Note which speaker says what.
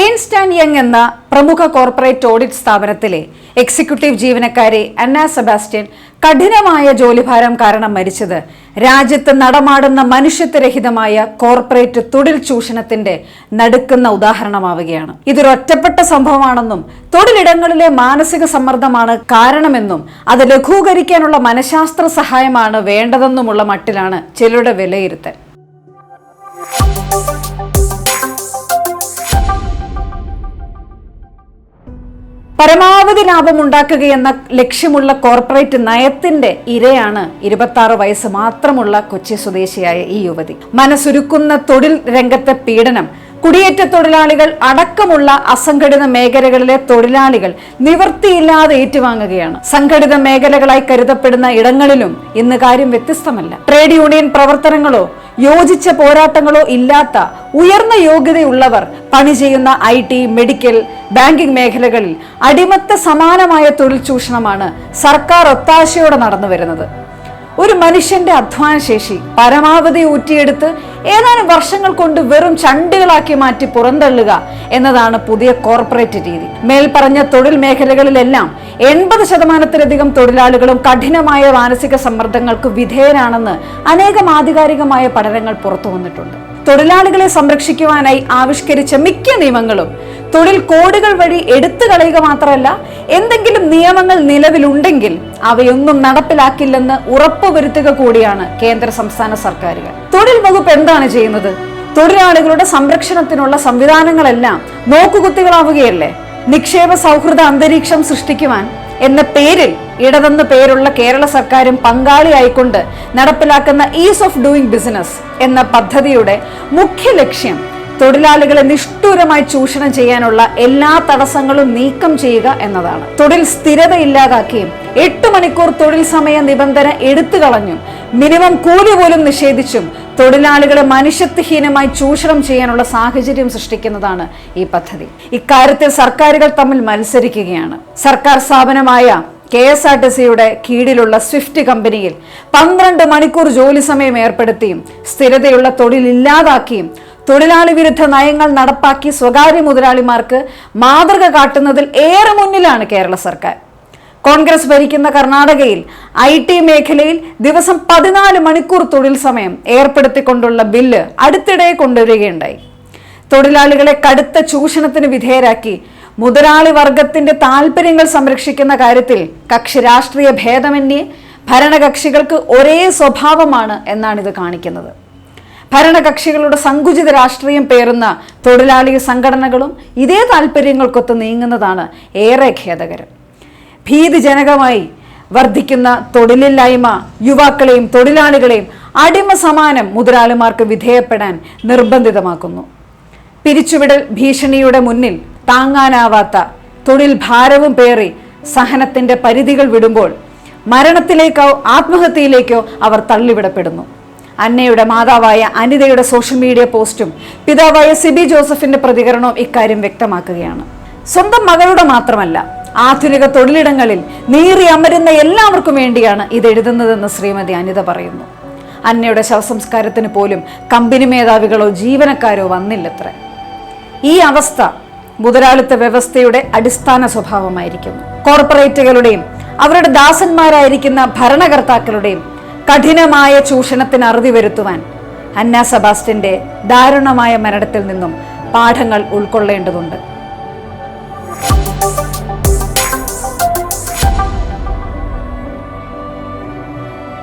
Speaker 1: എയിൻസ്റ്റാൻ Young എന്ന പ്രമുഖ corporate audit സ്ഥാപനത്തിലെ എക്സിക്യൂട്ടീവ് ജീവനക്കാരി അന്ന സെബാസ്റ്റ്യൻ കഠിനമായ ജോലിഭാരം കാരണം മരിച്ചത് രാജ്യത്ത് നടമാടുന്ന മനുഷ്യത്വരഹിതമായ കോർപ്പറേറ്റ് തൊഴിൽ ചൂഷണത്തിന്റെ നടുക്കുന്ന ഉദാഹരണമാവുകയാണ്. ഇതൊരൊറ്റപ്പെട്ട സംഭവമാണെന്നും തൊഴിലിടങ്ങളിലെ മാനസിക സമ്മർദ്ദമാണ് കാരണമെന്നും അത് ലഘൂകരിക്കാനുള്ള മനഃശാസ്ത്ര സഹായമാണ് വേണ്ടതെന്നുമുള്ള മട്ടിലാണ് ചിലരുടെ വിലയിരുത്തൽ. പരമാവധി ലാഭം ഉണ്ടാക്കുകയെന്ന ലക്ഷ്യമുള്ള കോർപ്പറേറ്റ് നയത്തിന്റെ ഇരയാണ് ഇരുപത്തി വയസ്സ് മാത്രമുള്ള കൊച്ചി സ്വദേശിയായ ഈ യുവതി. മനസ്സുരുക്കുന്ന തൊഴിൽ രംഗത്തെ പീഡനം കുടിയേറ്റ തൊഴിലാളികൾ അടക്കമുള്ള അസംഘടിത മേഖലകളിലെ തൊഴിലാളികൾ നിവൃത്തിയില്ലാതെ ഏറ്റുവാങ്ങുകയാണ്. സംഘടിത മേഖലകളായി കരുതപ്പെടുന്ന ഇടങ്ങളിലും ഇന്ന് കാര്യം വ്യത്യസ്തമല്ല. ട്രേഡ് യൂണിയൻ പ്രവർത്തനങ്ങളോ യോജിച്ച പോരാട്ടങ്ങളോ ഇല്ലാത്ത ഉയർന്ന യോഗ്യതയുള്ളവർ പണി ചെയ്യുന്ന ഐ ടി മെഡിക്കൽ ബാങ്കിംഗ് മേഖലകളിൽ അടിമത്ത സമാനമായ തൊഴിൽ ചൂഷണമാണ് സർക്കാർ ഒത്താശയോടെ നടന്നു വരുന്നത് ഒരു മനുഷ്യന്റെ അധ്വാനശേഷി പരമാവധി ഊറ്റിയെടുത്ത് ഏതാനും വർഷങ്ങൾ കൊണ്ട് വെറും ചണ്ടുകളാക്കി മാറ്റി പുറന്തള്ളുക എന്നതാണ് പുതിയ കോർപ്പറേറ്റ് രീതി. മേൽപ്പറഞ്ഞ തൊഴിൽ മേഖലകളിലെല്ലാം എൺപത് ശതമാനത്തിലധികം തൊഴിലാളികളും കഠിനമായ മാനസിക സമ്മർദ്ദങ്ങൾക്ക് വിധേയരാണെന്ന് അനേകം ആധികാരികമായ പഠനങ്ങൾ പുറത്തു വന്നിട്ടുണ്ട് തൊഴിലാളികളെ സംരക്ഷിക്കുവാനായി ആവിഷ്കരിച്ച മിക്ക നിയമങ്ങളും തൊഴിൽ കോഡുകൾ വഴി എടുത്തു കളയുക മാത്രമല്ല എന്തെങ്കിലും നിയമങ്ങൾ നിലവിലുണ്ടെങ്കിൽ അവയൊന്നും നടപ്പിലാക്കില്ലെന്ന് ഉറപ്പുവരുത്തുക കൂടിയാണ് കേന്ദ്ര സംസ്ഥാന സർക്കാരുകൾ. തൊഴിൽ വകുപ്പ് എന്താണ് ചെയ്യുന്നത്? തൊഴിലാളികളുടെ സംരക്ഷണത്തിനുള്ള സംവിധാനങ്ങളെല്ലാം നോക്കുകുത്തികളാവുകയല്ലേ? നിക്ഷേപ സൗഹൃദ അന്തരീക്ഷം സൃഷ്ടിക്കുവാൻ എന്ന പേരിൽ ഇടതെന്ന് പേരുള്ള കേരള സർക്കാരും പങ്കാളിയായിക്കൊണ്ട് നടപ്പിലാക്കുന്ന ഈസ് ഓഫ് ഡൂയിങ് ബിസിനസ് എന്ന പദ്ധതിയുടെ മുഖ്യ ലക്ഷ്യം തൊഴിലാളികളെ നിഷ്ഠൂരമായി ചൂഷണം ചെയ്യാനുള്ള എല്ലാ തടസ്സങ്ങളും നീക്കം ചെയ്യുക എന്നതാണ്. തൊഴിൽ സ്ഥിരത ഇല്ലാതാക്കിയും എട്ട് മണിക്കൂർ തൊഴിൽ സമയ നിബന്ധന എടുത്തു കളഞ്ഞും മിനിമം കൂലി പോലും നിഷേധിച്ചും തൊഴിലാളികളെ മനുഷ്യത്വഹീനമായി ചൂഷണം ചെയ്യാനുള്ള സാഹചര്യം സൃഷ്ടിക്കുന്നതാണ് ഈ പദ്ധതി. ഇക്കാര്യത്തിൽ സർക്കാരുകൾ തമ്മിൽ മത്സരിക്കുകയാണ്. സർക്കാർ സ്ഥാപനമായ കെ എസ് ആർ ടി സിയുടെ കീഴിലുള്ള സ്വിഫ്റ്റ് കമ്പനിയിൽ പന്ത്രണ്ട് മണിക്കൂർ ജോലി സമയം ഏർപ്പെടുത്തിയും സ്ഥിരതയുള്ള തൊഴിൽ ഇല്ലാതാക്കിയും തൊഴിലാളി വിരുദ്ധ നയങ്ങൾ നടപ്പാക്കി സ്വകാര്യ മുതലാളിമാർക്ക് മാതൃക കാട്ടുന്നതിൽ ഏറെ മുന്നിലാണ് കേരള സർക്കാർ. കോൺഗ്രസ് ഭരിക്കുന്ന കർണാടകയിൽ ഐ ടി മേഖലയിൽ ദിവസം പതിനാല് മണിക്കൂർ തൊഴിൽ സമയം ഏർപ്പെടുത്തിക്കൊണ്ടുള്ള ബില്ല് അടുത്തിടെ കൊണ്ടുവരികയുണ്ടായി. തൊഴിലാളികളെ കടുത്ത ചൂഷണത്തിന് വിധേയരാക്കി മുതലാളി വർഗത്തിന്റെ താല്പര്യങ്ങൾ സംരക്ഷിക്കുന്ന കാര്യത്തിൽ കക്ഷി രാഷ്ട്രീയ ഭേദമന്യേ ഭരണകക്ഷികൾക്ക് ഒരേ സ്വഭാവമാണ് എന്നാണ് ഇത് കാണിക്കുന്നത്. ഭരണകക്ഷികളുടെ സങ്കുചിത രാഷ്ട്രീയം പേറുന്ന തൊഴിലാളി സംഘടനകളും ഇതേ താല്പര്യങ്ങൾക്കൊത്ത് നീങ്ങുന്നതാണ് ഏറെ ഖേദകരം. ഭീതിജനകമായി വർദ്ധിക്കുന്ന തൊഴിലില്ലായ്മ യുവാക്കളെയും തൊഴിലാളികളെയും അടിമ സമാനം മുതലാളിമാർക്ക് വിധേയപ്പെടാൻ നിർബന്ധിതമാക്കുന്നു. പിരിച്ചുവിടൽ ഭീഷണിയുടെ മുന്നിൽ താങ്ങാനാവാത്ത തൊഴിൽ ഭാരവും പേറി സഹനത്തിന്റെ പരിധികൾ വിടുമ്പോൾ മരണത്തിലേക്കോ ആത്മഹത്യയിലേക്കോ അവർ തള്ളിവിടപ്പെടുന്നു. അന്നയുടെ മാതാവായ അനിതയുടെ സോഷ്യൽ മീഡിയ പോസ്റ്റും പിതാവായ സിബി ജോസഫിന്റെ പ്രതികരണവും ഇക്കാര്യം വ്യക്തമാക്കുകയാണ്. സ്വന്തം മകളുടെ മാത്രമല്ല ആധുനിക തൊഴിലിടങ്ങളിൽ നീറി അമരുന്ന എല്ലാവർക്കും വേണ്ടിയാണ് ഇത് എഴുതുന്നതെന്ന് ശ്രീമതി അനിത പറയുന്നു. അന്നയുടെ ശവസംസ്കാരത്തിന് പോലും കമ്പനി മേധാവികളോ ജീവനക്കാരോ വന്നില്ലത്ര. ഈ അവസ്ഥ മുതലാളിത്ത വ്യവസ്ഥയുടെ അടിസ്ഥാന സ്വഭാവമായിരിക്കുന്നു. കോർപ്പറേറ്റുകളുടെയും അവരുടെ ദാസന്മാരായിരിക്കുന്ന ഭരണകർത്താക്കളുടെയും കഠിനമായ ചൂഷണത്തിന് അറുതി വരുത്തുവാൻ അന്ന സെബാസ്റ്റ്യന്റെ ദാരുണമായ മരണത്തിൽ നിന്നും പാഠങ്ങൾ ഉൾക്കൊള്ളേണ്ടതുണ്ട്.